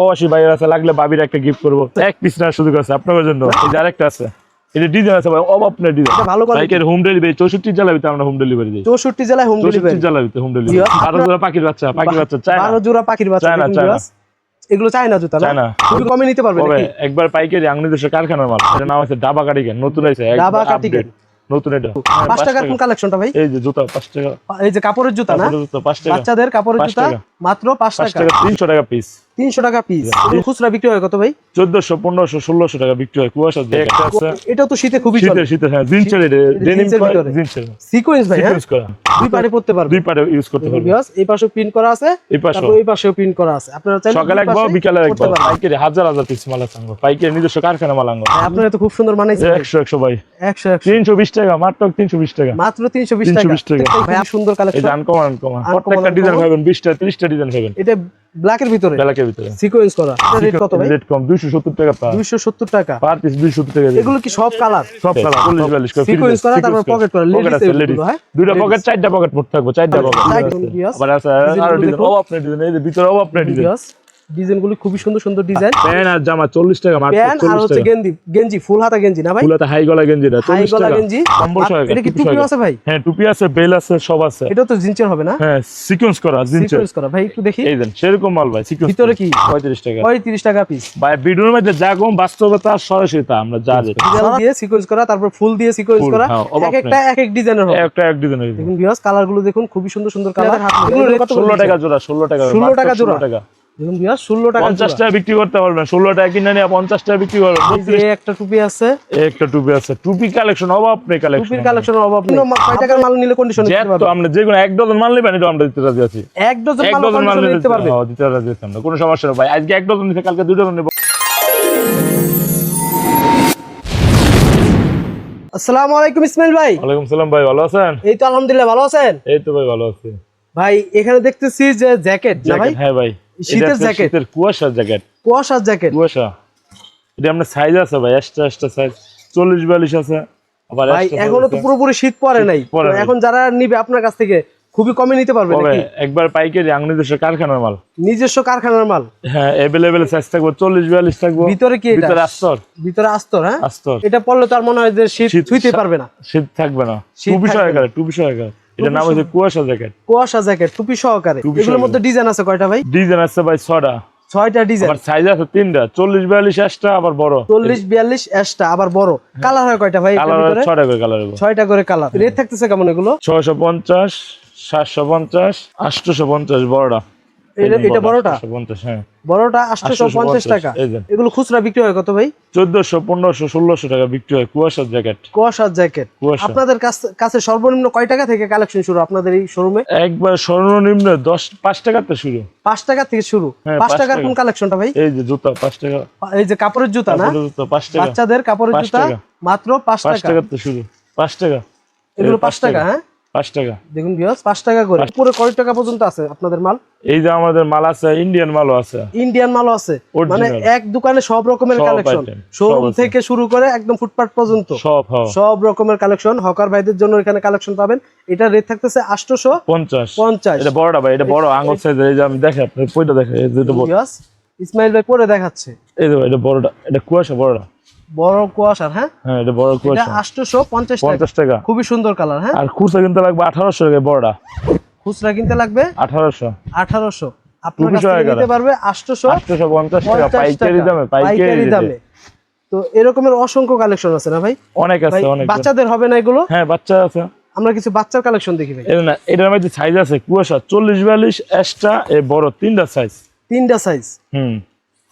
প্রবাসী বাইরে আছে লাগলে বাবির একটা গিফট করব। এক পিস নেওয়ার সুযোগ আছে আপনার জন্য। এই আরেকটা আছে। এটা ডিজাইন আছে ভাই অভাব নেই ডিজাইন ভালো quality। বাইকের হোম ডেলিভারি চৌষট্টি জেলাবিতে আমরা হোম ডেলিভারি দিই। চৌষট্টি জেলায় হোম চৌষট্টি ডেলিভারি জেলাবিতে হোম ডেলিভারি জি, বারো জোড়া পাখির বাচ্চা পাখির বাচ্চা চায় বারো জোড়া পাখির বাচ্চা চায়না, দেখুন চায়না। viewers। এগুলো চায় না জুতা না? খুবই কমে নিতে পারবে নাকি? একবার পাইকারি আংনিদেশ কারখানার মাল। এটা নাম আছে ডাবা কাটিকেন নতুন আছে ডাবা কাটিকেন। নতুন এটা। টাকার কোন কালেকশনটা ভাই? এই যে জুতা টাকা। এই যে কাপড়ের জুতা না? কাপড়ের জুতা পাঁচ বাচ্চাদের কাপড়ের জুতা মাত্র পাঁচ টাকা। টাকা তিনশো টাকা পিস তিনশো টাকা পিস খুচরা বিক্রি হয় কত ভাই? চোদ্দশো পনেরোশো ষোলোশো টাকা বিক্রি হয় কুয়াশা আছে এটাও তো শীতে খুবই শীতের শীতের হ্যাঁ এটা জিন্সের সিকোয়েন্স ভাই হ্যাঁ? দুই পারে পড়তে পারবে। দুই পারে ইউজ করতে পারবে। এই পাশেও প্রিন্ট করা আছে। এই পাশে এই পাশেও প্রিন্ট করা আছে। আপনারা চাইলে সকালে একবার বিকালে একবার। পাইকারি হাজার হাজার পিস মাল আছে পাইকারি নিজস্ব কারখানা মাল আঙ্গ আপনারা তো খুব সুন্দর ভাই। একশো একশো ভাই। একশো একশো। তিনশো বিশ টাকা মাত্র তিনশো বিশ টাকা। মাত্র তিনশো বিশ 320 টাকা। টাকা। ভাই সুন্দর এই কালেকশন যে আনকমন আনকমন Uncommon, প্রত্যেকটা ডিজাইন। পাবেন ডিজাইন পাবেন। এটা ব্ল্যাকের ভিতরে। বেলাকের ভিতরে। সিকোয়েন্স করা। রেট কত ভাই? রেট কম দুইশো সত্তর টাকা পার। দুইশো সত্তর টাকা। পার পিস দুইশো সত্তর টাকা এগুলো কি সব কালার সব কালার চল্লিশ বিয়াল্লিশ করে সিকোয়েন্স করা, তারপর পকেট করা, লেডিস এগুলো হ্যাঁ? দুইটা পকেট চারটা পকেট পড়তে থাকব চারটা পকেট আবার আছে আর ডিজাইন ও আপনি ডিজাইন এই ভিতরে ও আপনার ডিজাইন ডিজাইনগুলো খুবই সুন্দর সুন্দর ডিজাইন। প্যান্ট আর জামা চল্লিশ টাকা মাত্র প্যান্ট আর হচ্ছে গেঞ্জি গেঞ্জি ফুল হাতা গেঞ্জি না ভাই? ফুলাতে হাই গলা গেঞ্জি না হাই গলা গেঞ্জি। কম্বল সহ এটা কি টুপি আছে ভাই? হ্যাঁ টুপি আছে বেল আছে সব আছে। এটা তো হবে না? হ্যাঁ সিকোয়েন্স করা সিকোয়েন্স করা। ভাই একটু দেখি। এই দেন সেরকম মাল ভাই সিকোয়েন্স ভিতরে কি? পঁয়ত্রিশ টাকা। পঁয়ত্রিশ টাকা পিস ভাই ভিডিওর মধ্যে যা কম বাস্তবতা সরাসরি তা আমরা যা ডিজাইন দিয়ে সিকোয়েন্স করা তারপর ফুল দিয়ে সিকোয়েন্স করা। হ্যাঁ, এক একটা এক এক ডিজাইনের হবে। একটা এক ডিজাইন দেখুন ভিউয়ার্স কালারগুলো দেখুন খুবই সুন্দর সুন্দর কালার এগুলো rate কত করে ষোলো দিচ্ছেন? টাকা জোড়া ষোলো টাকা 16 টাকা জোড়া? 16 টাকা। দেখুন ভিউয়ার্স ষোলো টাকা পঞ্চাশ জোড়া। টাকা বিক্রি করতে পারবেন ষোলো টাকা কিনে নিয়ে পঞ্চাশ টাকা বিক্রি করবেন এই একটা টুপি আছে। এই একটা টুপি আছে টুপি কালেকশন অভাব নেই কালেকশন। টুপির কালেকশনের অভাব নেই। কয় টাকার মাল নিলে কন্ডিশন দিতে তো আমরা যে কোনো এক ডজন মাল নেবেন এটা আমরা দিতে রাজি আছি। এক ডজন এক মাল ডজন মাল কন্ডিশন নিতে দিতে পারবে। হ্যাঁ, দিতে রাজি আছি আমরা কোনো সমস্যা নেই ভাই। আজকে এক ডজন নিতে কালকে দুই ডজন নেব। আসসালামু আলাইকুম ইসমাইল ভাই। ওয়ালাইকুম সালাম ভাই ভালো আছেন? এই তো আলহামদুলিল্লাহ ভালো আছেন? এই তো ভাই ভালো আছি। ভাই এখানে দেখতেছি যে জ্যাকেট না ভাই? জ্যাকেট হ্যাঁ ভাই। শীতের জ্যাকেট। শীতের কুয়াশার জ্যাকেট কুয়াশার জ্যাকেট কুয়াশা। এটা আপনার সাইজ আছে ভাই এক্সট্রা এক্সট্রা সাইজ চল্লিশ বিয়াল্লিশ আছে আবার ভাই এখনও তো পুরোপুরি শীত পড়ে নাই। তো। এখন যারা নিবে আপনার কাছ থেকে খুবই কমে নিতে পারবে নাকি? একবার পাইকারি আংনিদেশের কারখানার মাল। নিজস্ব কারখানার মাল? হ্যাঁ অ্যাভেলেবেল সাইজ থাকব চল্লিশ বিয়াল্লিশ থাকব। ভিতরে কি এটা? ভিতরে আস্তর। ভিতরে আস্তর হ্যাঁ? আস্তর। এটা পড়লে তার মনে হয় যে শীত ছুঁইতে পারবে না। শীত থাকবে না। থাকবে সহকারে টুপি সহকারে। এটা নাম হচ্ছে কুয়াশা জ্যাকেট। কুয়াশা জ্যাকেট টুপি সহকারে। এগুলোর মধ্যে ডিজাইন আছে কয়টা ভাই? ডিজাইন আছে ভাই ছটা ছয়টা ডিজাইন। আবার সাইজ আছে তিনটা চল্লিশ বিয়াল্লিশ এক্সট্রা আবার বড়। এসটা আবার বড়। কালার হয় কয়টা ভাই কালার হয় ছয়টা করে কালার ছয়টা করে কালার। রেট থাকতেছে কেমন এগুলো? ছয়শো পঞ্চাশ সাতশো পঞ্চাশ আটশোশো পঞ্চাশ বড়টা। এটা- বড়টা? পঞ্চাশ হ্যাঁ। বড়টা আটশো পঞ্চাশ 850 টাকা এগুলো খুচরা বিক্রি হয় কত ভাই? চোদ্দশো পনেরোশো ষোলোশো টাকা বিক্রি হয় কুয়াশার জ্যাকেট। কুয়াশার জ্যাকেট। আপনাদের কাছ- সর্বনিম্ন কয় টাকা থেকে কালেকশন শুরু আপনাদের এই শোরুমে? একবার সর্বনিম্ন দশ পাঁচ টাকাতে শুরু। পাঁচ টাকা থেকে শুরু। হ্যাঁ, পাঁচ টাকার টাকা। কোন কালেকশনটা ভাই? এই যে জুতা পাঁচ টাকা। এই যে কাপড়ের জুতা না? জুতা টাকা। বাচ্চাদের কাপড়ের জুতা টাকা। মাত্র পাঁচ পাঁচ টাকা। টাকাতে শুরু। পাঁচ টাকা। এগুলো পাঁচ টাকা হ্যাঁ? পাঁচ টাকা। দেখুন টাকা করে। পুরো কয় টাকা পর্যন্ত আছে আপনাদের মাল? এই যে আমাদের মাল আছে ইন্ডিয়ান মালও আছে। ইন্ডিয়ান মালও আছে। মানে এক দোকানে সব রকমের কালেকশন শোরুম থেকে শুরু করে একদম ফুটপাথ পর্যন্ত। সব হ্যাঁ। সব রকমের কালেকশন হকার ভাইদের জন্য এখানে কালেকশন পাবেন। এটা রেট থাকতেছে আটশোশো পঞ্চাশ। পঞ্চাশ। এটা বড়টা ভাই এটা বড় সাইজের এই যে আমি দেখে আপনার পয়টা দেখে এই বড়। ইসমাইল ভাই পরে দেখাচ্ছে। এই যে ভাই, এটা বড়টা এটা কুয়াশা বড়টা। বড় কুয়াশার হ্যাঁ? হ্যাঁ এটা বড় কুয়াশা। আটশোশো পঞ্চাশ টাকা। খুবই সুন্দর কালার হ্যাঁ? আর খুচরা কিনতে লাগবে আঠারোশো টাকা বড়টা। খুচরা কিনতে লাগবে আপনার কাছ। নিতে পারবে টাকা পাইকারি দামে পাইকারি পাইকারি দামে। তো এরকমের অসংখ্য কালেকশন আছে না ভাই? অনেক আছে অনেক বাচ্চাদের হবে না এগুলো? হ্যাঁ বাচ্চা আছে। আমরা কিছু বাচ্চার কালেকশন দেখি ভাই। না এটার মধ্যে সাইজ আছে কুয়াশা চল্লিশ বিয়াল্লিশ এক্সট্রা এ বড় তিনটা সাইজ তিনটা সাইজ হুম।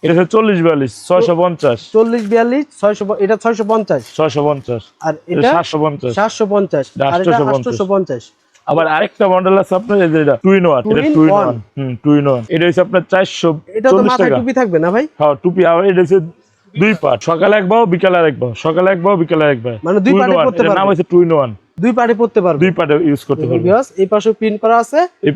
এটা হচ্ছে চল্লিশ বিয়াল্লিশ ছয়শো পঞ্চাশ। চল্লিশ বিয়াল্লিশ ছয়শো এটা ছয়শো পঞ্চাশ। ছয়শো পঞ্চাশ। আর এটা সাতশো পঞ্চাশ। সাতশো পঞ্চাশ। এটা আর এটা 850 আটশোশো পঞ্চাশ। আবার আরেকটা মডেল আছে আপনার এই যে এটা ওয়ান। ওয়ান হুম ওয়ান হচ্ছে আপনার চারশো এটা তো চল্লিশ মাথায় টুপি থাকবে না ভাই? হ্যাঁ টুপি আর এটা হচ্ছে দুই পার্ট সকালে একবার বিকালে আরেকবার সকালে একবার বিকালে একবার মানে দুই পার্টে নাম হচ্ছে টু ইন ওয়ান দুই পার্টে পড়তে পারবে। দুই পার্টে ইউজ করতে পারবে। বিকজ এই পাশেও প্রিন্ট করা আছে। এই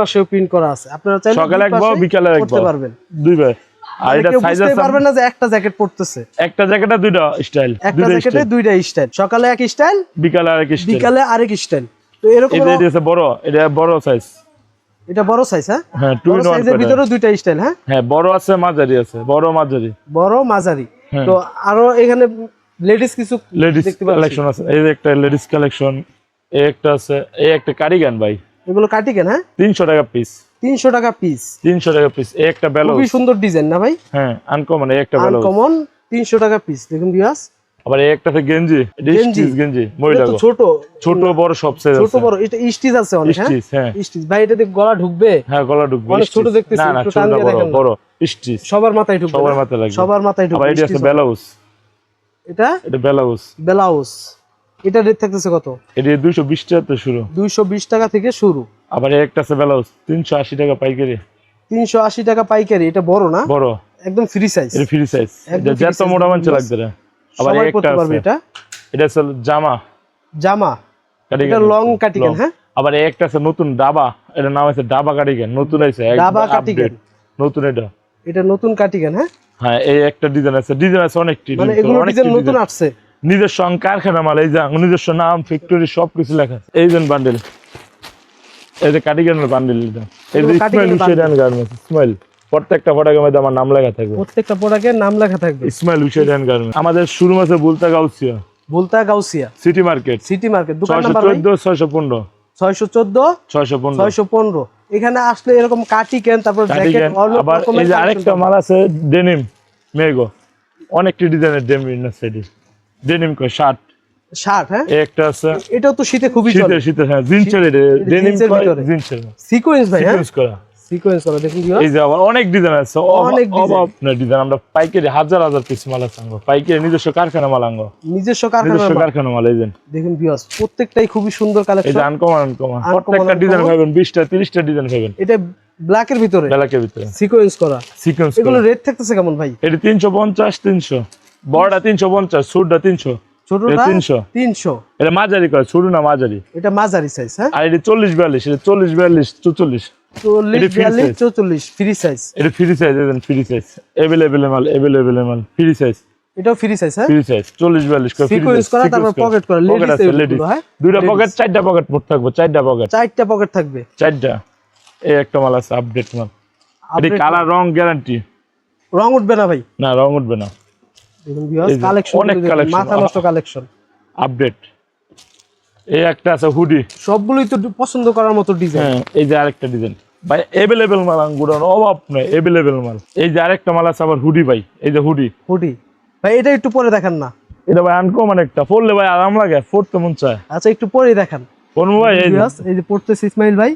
পাশেও। প্রিন্ট করা আছে। আপনারা চাইলে সকালে একবার বিকালে একবার পারবেন। দুই ভাই আর মানে এটা সাইজ আছে পারবেন না যে একটা জ্যাকেট পড়তেছে একটা জ্যাকেটে দুইটা স্টাইল একটা দুইটা জ্যাকেটে স্টাইল দুইটা স্টাইল সকালে এক স্টাইল বিকালে আরেক স্টাইল বিকালে আরেক স্টাইল তো এরকম এটা এটা বড় এটা বড় সাইজ এটা বড় সাইজ হ্যাঁ? হ্যাঁ টু ইন সাইজের ভিতরে দুইটা স্টাইল হ্যাঁ? হ্যাঁ বড় আছে মাঝারি আছে বড় মাঝারি। বড় মাঝারি। হ্যাঁ। তো আরও এখানে লেডিস কিছু লেডিস কালেকশন আছে। এই যে একটা লেডিস কালেকশন এই একটা আছে এই একটা কারিগান ভাই। এগুলো হ্যাঁ? তিনশো টাকা পিস তিনশো টাকা পিস তিনশো টাকা পিস এই একটা ব্যালো খুবই সুন্দর ডিজাইন না ভাই? হ্যাঁ আনকমন এই একটা ব্যালো আনকমন তিনশো টাকা পিস দেখুন বিয়াস আবার এই একটা আছে গেঞ্জি এটা গেঞ্জি। গেঞ্জি মহিলা ছোট। ছোট বড় সব সাইজ ছোট বড়। এটা স্টিচ আছে অনেক হ্যাঁ? স্টিচ হ্যাঁ। স্টিচ ভাই এটাতে গলা ঢুকবে? হ্যাঁ গলা ঢুকবে। অনেক ছোট। দেখতেছি, না না ছোট বড় বড়। স্টিচ সবার মাথায় ঢুকবে সবার মাথায় লাগবে। সবার মাথায় আবার ঢুকবে এটা আছে ব্লাউজ। এটা? এটা ব্লাউজ। ব্লাউজ। এটা রেট থাকতেছে কত? এটা দুইশো বিশ টাকা তো শুরু। দুইশো বিশ টাকা থেকে শুরু। আবার একটা আছে ব্লাউজ তিনশো আশি টাকা পাইকারি। তিনশো আশি টাকা পাইকারি এটা বড় না? বড়। একদম ফ্রি সাইজ এটা ফ্রি সাইজ এটা যত মোটা মানছে লাগবে না। আবার একটা আছে। এটা। এটা আছে জামা। জামা। এটা লং কাটিকেন হ্যাঁ? আবার একটা আছে নতুন ডাবা এটার নাম আছে ডাবা কাটিকেন নতুন আছে ডাবা cardigan। নতুন এটা। এটা নতুন কাটিকেন হ্যাঁ? হ্যাঁ এই একটা ডিজাইন আছে। ডিজাইন আছে অনেকটি। মানে ডিজাইন, এগুলো ডিজাইন নতুন। আসছে। নিজস্ব কারখানা মাল এই যে নিজস্ব নাম ফ্যাক্টরি সবকিছু লেখা এই যে বান্ডেল এই যে কাটিগানের বান্ডেল এই যে ইসমাইল হুসেন গার্মেন্টস ইসমাইল প্রত্যেকটা প্রোডাক্টের মধ্যে আমার নাম লেখা থাকবে। প্রত্যেকটা প্রোডাক্টের নাম লেখা থাকবে। ইসমাইল হুসেন গার্মেন্টস আমাদের শুরু আছে বুলতা Gausia. বুলতা Gausia. City market city market দোকান নাম্বার চোদ্দ ছয়শো পনেরো। ছয়শো চোদ্দ ছয়শো পনেরো। ছয়শো পনেরো। এখানে আসলে এরকম কাটি কেন তারপর জ্যাকেট কার্ডিগান আবার এই যে আরেকটা মাল আছে ডেনিম মেগো অনেকটি ডিজাইনের ডেনিম আছে এটি ডেনিম কয় শার্ট শার্ট হ্যাঁ? একটা আছে। এটাও তো শীতে খুবই চলে। শীতের হ্যাঁ জিন্সের ডেনিম ভিতরে। জিন্সের সিকোয়েন্স ভাই হ্যাঁ? সিকোয়েন্স করা। সিকোয়েন্স করা দেখুন কি এই যে আবার অনেক ডিজাইন আছে অনেক। না ডিজাইন আমরা পাইকারি হাজার হাজার পিস মাল আছে আঙ্গো পাইকারি নিজস্ব কারখানা মাল আঙ্গো। নিজস্ব কারখানা নিজস্ব কারখানা মাল এই যে। দেখুন বিয়াস প্রত্যেকটাই খুবই সুন্দর এই যে আনকমন আনকমন প্রত্যেকটা ডিজাইন। পাবেন বিশটা তিরিশটা ডিজাইন পাবেন। এটা ব্ল্যাকের ভিতরে। বেলাকের ভিতরে। সিকোয়েন্স করা। সিকোয়েন্স এগুলো রেট থাকতেছে কেমন ভাই? এটা তিনশো পঞ্চাশ তিনশো। বড়টা তিনশো পঞ্চাশ ছোটটা তিনশো। ছোটটা তিনশো। তিনশো। এটা মাঝারি করে ছোট না মাঝারি? এটা মাঝারি সাইজ হ্যাঁ? আর এটি চল্লিশ বিয়াল্লিশ এটা চল্লিশ বিয়াল্লিশ চৌচল্লিশ। চল্লিশ বিয়াল্লিশ চৌচল্লিশ ফ্রি সাইজ এটা free size free size available মাল এভেলেবেল মাল ফ্রি সাইজ এটাও ফ্রি সাইজ হ্যাঁ? ফ্রি সাইজ করে Sequence করা, তারপর pocket করা, পকেট লেডিস হ্যাঁ? দুইটা পকেট চারটা পকেট মোট থাকব চারটা পকেট চারটা পকেট থাকবে। চারটা। এই একটা মাল আছে আপডেট মাল। এটি কালার রং গ্যারান্টি রং উঠবে না ভাই। না রং উঠবে না। কালেকশন অনেক collection। মাথা নষ্ট কালেকশন আপডেট এই একটা আছে হুডি সবগুলোই তো পছন্দ করার মতো ডিজাইন হ্যাঁ এই যে আরেকটা ডিজাইন ভাই এভেলেবেল মাল আঙ্গুরান অভাব নয় এভেলেবেল মাল। এই যে আরেকটা মাল আছে আবার হুডি ভাই এই যে হুডি হুডি ভাই এটা একটু পরে দেখান না। এটা ভাই আনকমন একটা। পড়লে ভাই আরাম লাগে পড়তে মন চায়। আচ্ছা একটু পরেই দেখান। কোন ভাই এই এই যে পড়তেছে ইসমাইল ভাই।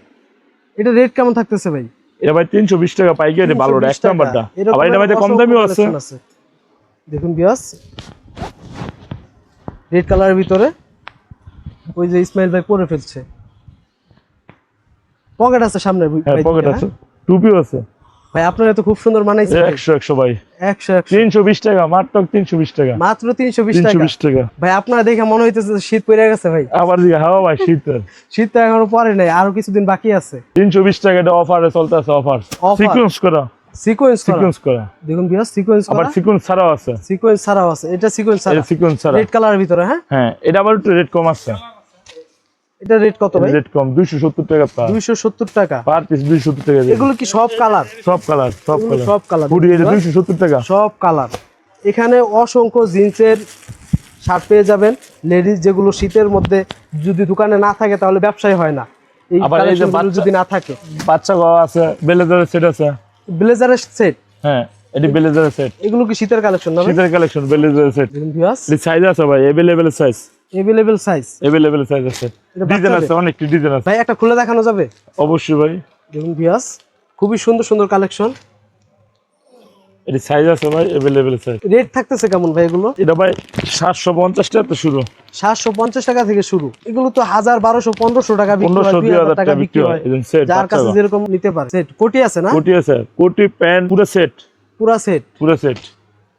এটা রেট কেমন থাকতেছে ভাই? এটা ভাই তিনশো বিশ টাকা পাইকারি ভালো 320 এক নাম্বারটা আবার এটা ভাই কম দামিও আছে। দেখুন ভিউয়ার্স রেড কালারের ভিতরে ওই যে ইসমাইল ভাই পরে ফেলছে। পকেট আছে সামনে হ্যাঁ পকেট হ্যাঁ? আছে। টুপিও আছে। ভাই আপনারা তো খুব সুন্দর মানাইছে ভাই। একশো একশো ভাই। একশো একশো। তিনশো বিশ টাকা মাত্র তিনশো বিশ টাকা। মাত্র তিনশো বিশ তিনশো টাকা বিশ টাকা। ভাই আপনারা দেখে মনে হইতেছে শীত পড়ে গেছে ভাই। আবার দিকে হাওয়া ভাই শীতের শীত তো এখনও পরে নাই আরও কিছুদিন বাকি আছে। তিনশো বিশ টাকা এটা অফারে চলতে আছে অফার? সিকুয়েন্স করা। সিকোয়েন্স সিকুয়েন্স করা। দেখুন বিয়াস সিকোয়েন্স আবার সিকুয়েন্স ছাড়াও আছে। সিকোয়েন্স ছাড়াও আছে। এটা সিকোয়েন্স ছাড়া। এটা সিকুয়েন্স ছাড়া। রেড কালারের ভিতরে হ্যাঁ? হ্যাঁ এটা আবার একটু রেট কম আছে। এটা রেট কত ভাই? রেট কম দুইশো সত্তর টাকা পার দুইশো সত্তর টাকা। পার পিস দুইশো সত্তর টাকা এগুলো কি সব কালার সব কালার সব কালার সব কালার এটা দুইশো সত্তর টাকা। সব কালার এখানে অসংখ্য জিন্সের শার্ট পেয়ে যাবেন। লেডিস যেগুলো শীতের মধ্যে যদি দোকানে না থাকে তাহলে ব্যবসায় হয় না। এই আবার এই যে যদি না থাকে। বাচ্চা গাওয়া আছে বেলেজারের সেট আছে। ব্লেজারের সেট হ্যাঁ এটি বেলেজারের সেট এগুলো কি শীতের কালেকশন না শীতের কালেকশন ব্লেজারের সেট এটি সাইজ আছে ভাই available size available size available size আছে। ডিজাইন আছে অনেক ডিজাইন আছে। ভাই একটা খুলে দেখানো যাবে? অবশ্যই ভাই। দেখুন ভিউয়ার্স খুবই সুন্দর সুন্দর কালেকশন এটি সাইজ আছে ভাই এভেলেবেল সাইজ রেট থাকতেছে কেমন ভাই এগুলো? এটা ভাই সাতশো পঞ্চাশ টাকা তো শুরু। সাতশো পঞ্চাশ টাকা থেকে শুরু। এগুলো তো হাজার বারোশো পনেরোশো টাকা বিক্রি হয় পনেরোশো দুই দুই হাজার টাকা বিক্রি হয়। সেট যার কাছে যেরকম নিতে পারে। সেট কোটি আছে না? কোটি আছে। কোটি প্যান্ট পুরো সেট পুরা সেট পুরো সেট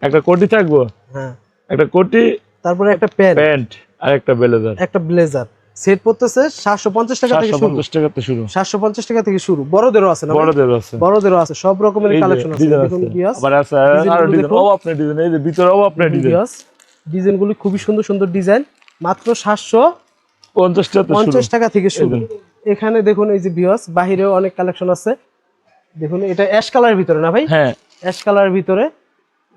একটা কোটি থাকব? হ্যাঁ। একটা কোটি তারপরে একটা প্যান্ট। প্যান্ট আর একটা ব্লেজার। একটা ব্লেজার। সেট পড়তেছে সাতশো পঞ্চাশ টাকা থেকে শুরু। টাকা তো শুরু। সাতশো পঞ্চাশ টাকা থেকে শুরু। বড়দেরও আছে না ভাই? বড়দের আছে। বড়দেরও আছে। সব রকমের কালেকশন আছে। দেখুন আছে। আবার আছে আরও ডিজাইন ও আপনার ডিজাইন এই যে ভিতরে আপনার ডিজাইন। ডিজাইনগুলি খুবই সুন্দর সুন্দর ডিজাইন। মাত্র সাতশো পঞ্চাশ টাকা পঞ্চাশ টাকা থেকে শুরু। এখানে দেখুন এই যে বিয়স বাহিরেও অনেক কালেকশন আছে। দেখুন এটা অ্যাশ কালারের ভিতরে না ভাই? হ্যাঁ। অ্যাশ কালারের ভিতরে।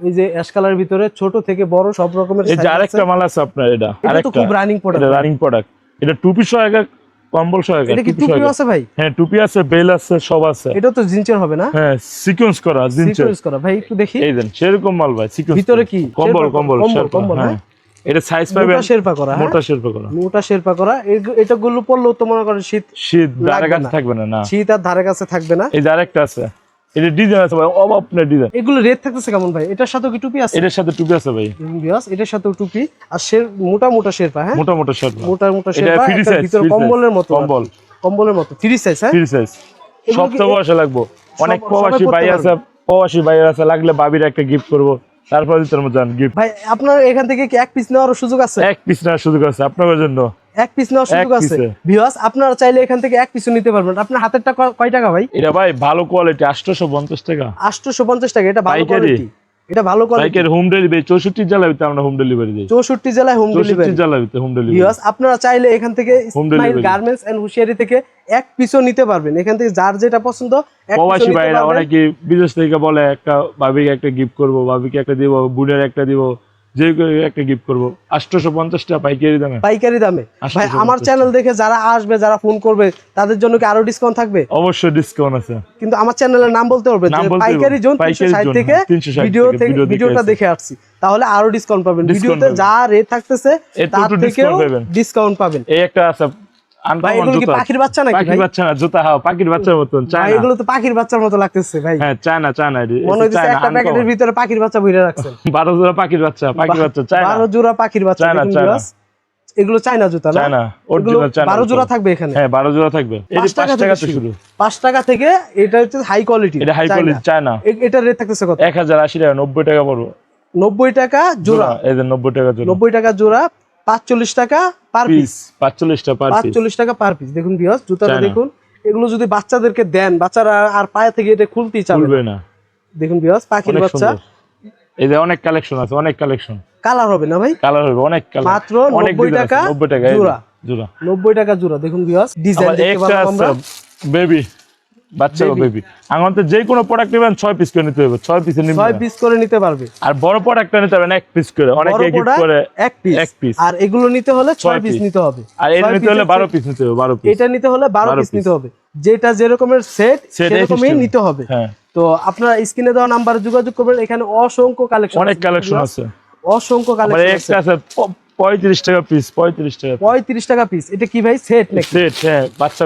এই যে অ্যাশ কালারের ভিতরে ছোট থেকে বড় সব রকমের এই যে আরেকটা মাল আছে আপনার এটা আরেকটা। খুব রানিং প্রোডাক্ট রানিং প্রোডাক্ট এটা টুপি সহ একা কম্বল সহ একা এটা কি টুপি। আছে ভাই? হ্যাঁ টুপি আছে বেল আছে সব আছে। এটা তো জিন্সের হবে না? হ্যাঁ সিকোয়েন্স করা জিন্সের সিকোয়েন্স করা। ভাই একটু দেখি। এই দেন সেরকম মাল ভাই সিকোয়েন্স ভিতরে কি? কম্বল কম্বল কম্বল, কম্বল, হ্যাঁ। এটা সাইজ পাবেন মোটা শেরপা করা হ্যাঁ? মোটা শেরপা করা। মোটা শেরপা করা। এটা গুলো পড়লেও তো মনে করেন শীত শীত ধারে কাছে থাকবে না না। শীত আর ধারে কাছে থাকবে না। এই আরেকটা আছে। এটা ডিজাইন আছে ভাই অভাব না ডিজাইন এগুলো রেট থাকতেছে কেমন ভাই? এটার সাথেও কি টুপি আছে? এটার সাথে টুপি আছে ভাই। বিয়াস এটার সাথেও টুপি। আর শের মোটা মোটা শেরপা হ্যাঁ? মোটা মোটা শেরপা। মোটা মোটা এটা শেরপা সাইজ ভিতরে কম্বলের মতো। কম্বল। কম্বলের মতো। ফ্রি সাইজ হ্যাঁ? ফ্রি সাইজ বয়সে লাগবো। অনেক প্রবাসী ভাই আছে প্রবাসী ভাই আছে লাগলে বাবির একটা গিফট করব। তারপরে দিতে যান গিফট ভাই আপনার এখান থেকে কি এক পিস নেওয়ার সুযোগ আছে? এক পিস নেওয়ার সুযোগ আছে আপনার জন্য। এক পিস নেওয়ার সুযোগ আছে। ভিউয়ার্স আপনারা চাইলে এখান থেকে এক পিসও নিতে পারবেন। আপনার হাতেরটা ক- কয় টাকা ভাই? এটা ভাই ভালো কোয়ালিটি আটশোশো পঞ্চাশ টাকা। আটশোশো পঞ্চাশ টাকা এটা ভালো কোয়ালিটি এটা ভালো কোয়ালিটি বাইকের হোম ডেলিভারি চৌষট্টি জেলাতে আমরা হোম ডেলিভারি দিই। চৌষট্টি জেলায় হোম ডেলিভারি জেলাতে হোম ডেলিভারি ভিউয়ার্স আপনারা চাইলে এখান থেকে স্মাইল গার্মেন্টস এন্ড হুশিয়ারি থেকে এক পিসও নিতে পারবেন। এখান থেকে যার যেটা পছন্দ প্রবাসী ভাইরা অনেকে বিদেশ থেকে বলে একটা ভাবিকে একটা গিফট করব ভাবিকে একটা দিব বোনের একটা দিব। যে একটা গিফট করব। আটশোশো পঞ্চাশ টাকা পাইকারি দামে। পাইকারি দামে। ভাই আমার চ্যানেল দেখে যারা আসবে যারা ফোন করবে তাদের জন্য কি আরও ডিসকাউন্ট থাকবে? অবশ্যই ডিসকাউন্ট আছে। কিন্তু আমার চ্যানেলের নাম বলতে হবে পাইকারি। জোন থেকে হ্যাঁ, 360 ভিডিও থেকে থেকে ভিডিওটা দেখে আসছি। তাহলে আরও ডিসকাউন্ট পাবেন। ভিডিওতে যা রেট থাকতেছে তার থেকেও ডিসকাউন্ট পাবেন। এই একটা আছে ভাই এগুলো কি পাখির বাচ্চা নাকি পাখির বাচ্চা না জুতা হাও পাখির বাচ্চার মতন চায়না। এগুলো তো পাখির বাচ্চার মতো লাগতেছে ভাই। হ্যাঁ চায়না চায়না মনে হচ্ছে একটা প্যাকেটের ভিতরে পাখির বাচ্চা ভরে রাখছেন। বারো জোড়া পাখির বাচ্চা পাখির বাচ্চা বারো জোড়া পাখির বাচ্চা। এগুলো চায়না জুতা না? চায়না অরিজিনাল জোড়া থাকবে এখানে। হ্যাঁ বারো জোড়া থাকবে। টাকা থেকে থেকে শুরু। পাঁচ টাকা থেকে এটা হচ্ছে হাই কোয়ালিটি এটা হাই কোয়ালিটি চায়না। এটার রেট থাকতেছে কত? এক হাজার আশি টাকা নব্বই টাকা পড়ব। নব্বই টাকা জোড়া এই যে নব্বই টাকা জোড়া। নব্বই টাকা জোড়া পাঁচচল্লিশ টাকা পার পিস পিস পাঁচচল্লিশটা পাঁচচল্লিশ টাকা পার পিস দেখুন বিয়স জুতাটা দেখুন। এগুলো যদি বাচ্চাদেরকে দেন বাচ্চারা আর পায়ে থেকে এটা খুলতেই চাবে না। দেখুন বিয়স পাখির বাচ্চা। এই যে অনেক কালেকশন আছে অনেক কালেকশন কালার হবে না ভাই? কালার হবে অনেক কালার মাত্র অনেক 90 টাকা 90 টাকা জোড়া। জোড়া নব্বই টাকা জোড়া। দেখুন বিয়স ডিজাইন দেখতে পাবো আমরা। বেবি বাচ্চা। বেবি আমার তো যে কোনো প্রোডাক্ট নেবেন ছয় পিস করে নিতে হবে ছয় পিসে নিবেন। ছয় পিস করে নিতে পারবে। আর বড় প্রোডাক্টটা নিতে এক পিস করে অনেকে করে এক পিস এক পিস আর এগুলো নিতে হলে ছয় পিস নিতে হবে। আর এটা নিতে হলে বারো পিস নিতে হবে বারো পিস এটা নিতে হলে বারো 12 পিস নিতে হবে। যেটা যে রকমের সেট সেরকমই নিতে হবে। হ্যাঁ। তো আপনারা স্ক্রিনে দেওয়া নাম্বারে যোগাযোগ করবেন। এখানে অসংখ্য কালেকশন অনেক কালেকশন আছে। অসংখ্য কালেকশন আছে। পঁয়ত্রিশ টাকা পিস পঁয়ত্রিশ টাকা পঁয়ত্রিশ টাকা পিস এটা কি ভাই? সেট নাকি? সেট হ্যাঁ বাচ্চা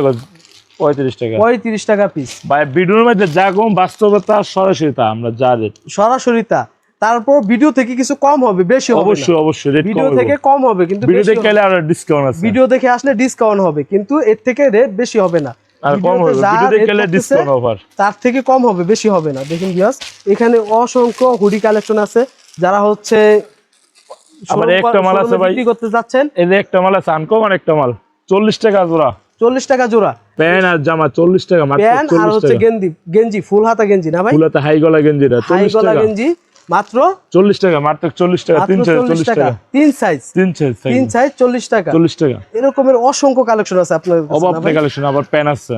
পঁয়ত্রিশ টাকা। পঁয়ত্রিশ টাকা পিস ভাই ভিডিওর মধ্যে যা কম বাস্তবতা সরাসরি তা আমরা যা রেট সরাসরি তা। তারপর ভিডিও থেকে কিছু কম হবে বেশি হবে অবশ্যই অবশ্যই রেট ভিডিও থেকে কম হবে কিন্তু ভিডিও দেখে গেলে আর ডিসকাউন্ট আছে। ভিডিও দেখে আসলে ডিসকাউন্ট হবে কিন্তু এর থেকে রেট বেশি হবে না। আর কম হবে ভিডিও দেখে গেলে ডিসকাউন্ট অফার তার থেকে কম হবে বেশি হবে না। দেখুন বিয়াস এখানে অসংখ্য হুডি কালেকশন আছে। যারা হচ্ছে আবার একটা মাল আছে ভাই। করতে যাচ্ছেন। এই যে একটা মাল আছে একটা মাল। চল্লিশ টাকা জোড়া। চল্লিশ টাকা জোড়া। প্যান্ট আর জামা চল্লিশ টাকা মাত্র প্যান্ট আর হচ্ছে গেঞ্জি। গেঞ্জি ফুল হাতা গেঞ্জি না ভাই? ফুলাতে হাই গলা গেঞ্জিটা হাই গলা গেঞ্জি মাত্র? চল্লিশ টাকা মাত্র চল্লিশ টাকা তিন সাইজ চল্লিশ টাকা। তিন সাইজ। তিন সাইজ তিন সাইজ চল্লিশ টাকা। চল্লিশ টাকা। এরকমের অসংখ্য কালেকশন আছে আপনার অভাব না? কালেকশন আবার প্যান্ট আছে।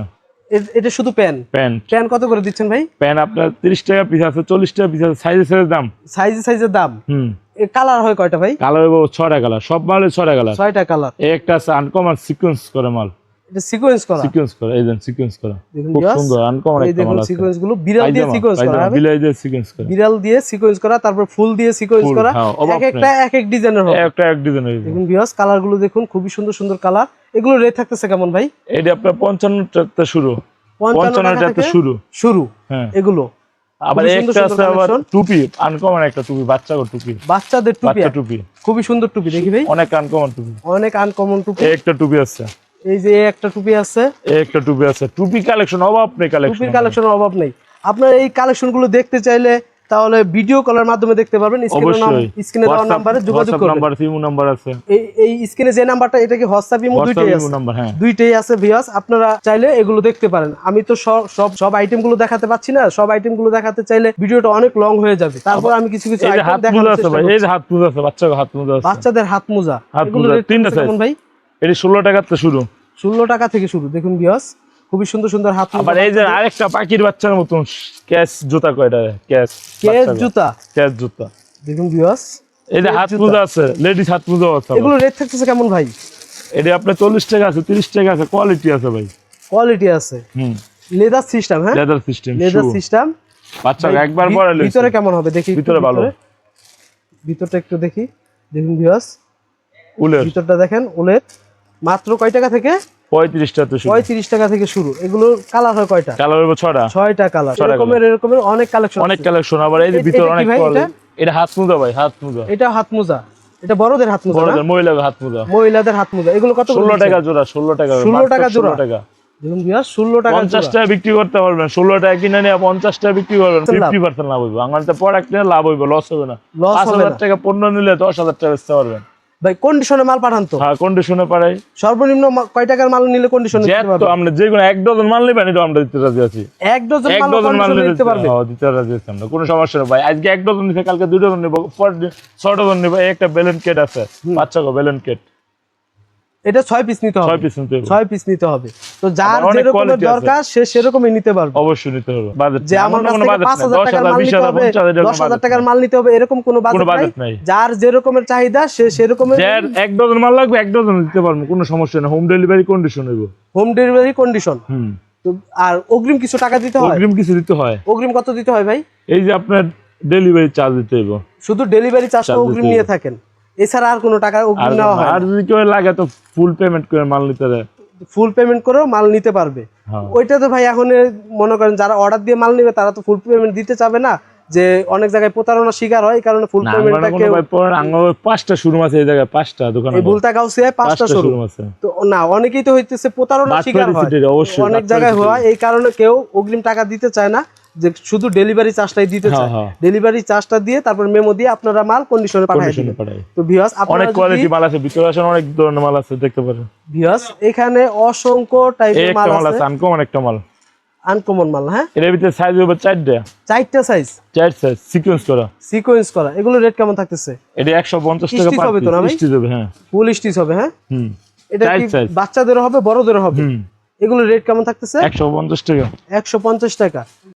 এটা শুধু প্যান্ট? প্যান্ট। প্যান্ট কত করে দিচ্ছেন ভাই? প্যান্ট আপনার তিরিশ টাকা পিস আছে চল্লিশ টাকা পিস আছে সাইজে সাইজের দাম। সাইজে সাইজের দাম? হুম। এর কালার হয় কয়টা ভাই? কালার হব ছয়টা কালার সব মালের ছয়টা কালার। ছয়টা কালার। একটা আছে আনকমন সিকোয়েন্স করে মাল। এটা সিকোয়েন্স করা। সিকোয়েন্স করে এই দেন সিকোয়েন্স করা। খুব সুন্দর আনকমন একটা মাল আছে সিকোয়েন্সগুলো বিড়াল দিয়ে সিকোয়েন্স করা বিলাই দিয়ে সিকোয়েন্স করে। বিড়াল দিয়ে সিকোয়েন্স করা তারপর ফুল দিয়ে সিকোয়েন্স করা হ্যাঁ, এক একটা এক এক ডিজাইনের হবে। একটা এক ডিজাইন যাবে দেখুন কালারগুলো দেখুন খুবই সুন্দর সুন্দর কালার এগুলো রেট থাকতেছে কেমন ভাই? এটা আপনার পঞ্চান্ন টাকা শুরু। পঞ্চান্ন পঞ্চান্ন টাকা টাকা থেকে? শুরু। শুরু। হ্যাঁ। এগুলো। আবার একটা আছে আবার টুপি আনকমন একটা টুপি বাচ্চা টুপি। বাচ্চাদের টুপি। টুপি। খুবই সুন্দর টুপি দেখি ভাই। অনেক আনকমন টুপি। অনেক আনকমন টুপি। একটা টুপি আছে। এই যে একটা টুপি আছে। একটা টুপি আছে। টুপি কালেকশন অভাব নেই কালেকশন টুপির কালেকশনের অভাব নেই। আপনার এই কালেকশনগুলো দেখতে চাইলে তাহলে ভিডিও কলের মাধ্যমে দেখতে পারবেন। স্ক্রিনে দেওয়া নাম্বারে যোগাযোগ করবেন। নাম্বার নাম্বার আছে। এই এই স্ক্রিনে যে নাম্বারটা এটা কি হোয়াটসঅ্যাপ ইমো দুইটাই আছে? দুইটাই আছে ভিউয়ার্স আপনারা চাইলে এগুলো দেখতে পারেন। আমি তো সব সব সব আইটেমগুলো দেখাতে পাচ্ছি না। সব আইটেমগুলো দেখাতে চাইলে ভিডিওটা অনেক লং হয়ে যাবে। তারপর আমি কিছু কিছু এই যে হাত মোজা আছে ভাই এই যে হাত মোজা আছে বাচ্চা হাত মোজা বাচ্চাদের হাত মোজা। এগুলো তিনটা size। ভাই? এটি ষোলো টাকার তো শুরু। ষোলো টাকা থেকে শুরু দেখুন বিয়স খুবই সুন্দর সুন্দর হাত আবার এই যে আরেকটা পাখির বাচ্চার মতন ক্যাশ জুতা কয়টা ক্যাশ কেস জুতা। ক্যাশ জুতা। দেখুন বিয়স এই যে হাত। মোজা আছে লেডিস হাত মোজা আছে এগুলো রেট থাকতেছে কেমন ভাই? এটা আপনার চল্লিশ টাকা আছে তিরিশ টাকা আছে কোয়ালিটি আছে ভাই। কোয়ালিটি আছে। হুম। লেদার সিস্টেম হ্যাঁ? লেদার সিস্টেম লেদার সিস্টেম বাচ্চা একবার পরে ভিতরে কেমন হবে? দেখি ভিতরে ভালো। ভিতরটা একটু দেখি। দেখুন বিয়স উলের। ভিতরটা দেখেন ওলের মাত্র কয় টাকা থেকে? পঁয়ত্রিশ টাকা পঁয়ত্রিশ টাকা থেকে শুরু। এগুলো কালার হয় কয়টা? কালার হইব ছটা ছয়টা কালার এরকমের এরকমের অনেক কালেকশন অনেক কালেকশন আবার এই ভিতরে অনেক এটা? এটা হাত মোজা ভাই হাত মোজা এটা হাত মোজা এটা বড়দের হাত মোজা বড়দের মহিলাদের হাত মোজা মহিলাদের হাত মোজা এগুলো কত করে ষোলো দিচ্ছেন? টাকা জোড়া ষোলো টাকা 16 টাকা মাত্র জোড়া? 16 টাকা। দেখুন টাকা পঞ্চাশ জোড়া। টাকা বিক্রি করতে পারবেন ষোলো টাকা কিনে নিয়ে পঞ্চাশ টাকা বিক্রি করবেন লাভ। হইবে। আমার তো প্রোডাক্ট নিয়ে লাভ হইবে লস হবে না। Loss পাঁচ হবে হাজার না। টাকা পণ্য নিলে দশ হাজার টাকা বেচতে পারবেন। ভাই কন্ডিশনে মাল পাঠান তো। হ্যাঁ কন্ডিশনে পাঠাই। সর্বনিম্ন কয় টাকার মাল নিলে কন্ডিশনে যে তো আমরা যে কোনো এক ডজন মাল নেবেন এটা আমরা দিতে রাজি আছি। এক ডজন মাল কন্ডিশনে দিতে পারবে? হ্যাঁ, দিতে রাজি আছি আমরা কোনো সমস্যা নেই ভাই। আজকে এক ডজন নিতে কালকে দুই ডজন নেব পর ছয় ডজন নেব একটা ব্যালেন্স কেট আছে বাচ্চা গো ব্যালেন্স কেট এটা ছয় পিস নিতে হবে। ছয় পিস নিতে হবে। তো যার আছে। দরকার সে সেরকমই নিতে পারবে। অবশ্যই নিতে হবে। যে আমার কাছ থেকে পাঁচ হাজার টাকার মাল নিতে হবে দশ হাজার টাকার মাল নিতে হবে এরকম কোনো বাজেট নাই। যার যেরকমের চাহিদা সে সেরকমের যার এক ডজন মাল লাগবে এক ডজন দিতে পারব কোনো সমস্যা নেই। হোম ডেলিভারি কন্ডিশন হইব। হোম ডেলিভারি কন্ডিশন হুম। আর অগ্রিম কিছু টাকা দিতে হয়? অগ্রিম কিছু দিতে হয়। অগ্রিম কত দিতে হয় ভাই? এই যে আপনার ডেলিভারি চার্জ দিতে হইব। শুধু ডেলিভারি চার্জটা অগ্রিম নিয়ে থাকেন। এছাড়া আর কোনো টাকা অগ্রিম নেওয়া হয় আর যদি কেউ লাগে তো ফুল পেমেন্ট করে মাল নিতে হবে ফুল পেমেন্ট করেও মাল নিতে পারবে। হ্যাঁ। ওইটা তো ভাই এখন মনে করেন যারা অর্ডার দিয়ে মাল নেবে তারা তো ফুল পেমেন্ট দিতে চাবে না যে অনেক জায়গায় প্রতারণার শিকার হয় কারণে ফুল পেমেন্টটা কেউ পাঁচটা শুরু আছে এই জায়গায় পাঁচটা দোকান এই গাউসিয়ায় পাঁচটা আছে। তো না অনেকেই তো হইতেছে প্রতারণার শিকার হয়। অনেক জায়গায়। হয় এই কারণে কেউ অগ্রিম টাকা দিতে চায় না। যে শুধু ডেলিভারি চার্জটাই দিতে হ্যাঁ, চায়। হ্যাঁ। ডেলিভারি চার্জটা দিয়ে তারপর মেমো দিয়ে আপনারা মাল কন্ডিশনে পাঠিয়ে দিবেন। তো ভিউয়ার্স অনেক কোয়ালিটি মাল আছে ভিতরে আসেন অনেক ধরনের মাল আছে দেখতে পারেন। ভিউয়ার্স এখানে অসংখ্য টাইপের মাল আছে। আছে আনকমন একটা মাল। আনকমন মাল হ্যাঁ? এর ভিতরে সাইজ হবে চারটা। চারটা সাইজ চার সাইজ সিকোয়েন্স করা। সিকোয়েন্স করা। এগুলো রেট কেমন থাকতেছে? এটা একশো পঞ্চাশ টাকা Stitch পার? পিস হবে হ্যাঁ। ফুল স্টিচ হবে হ্যাঁ? হুম। এটা কি বাচ্চাদের হবে বড়দেরও হবে? হুম। এগুলো রেট কেমন থাকতেছে? একশো পঞ্চাশ টাকা। একশো পঞ্চাশ টাকা।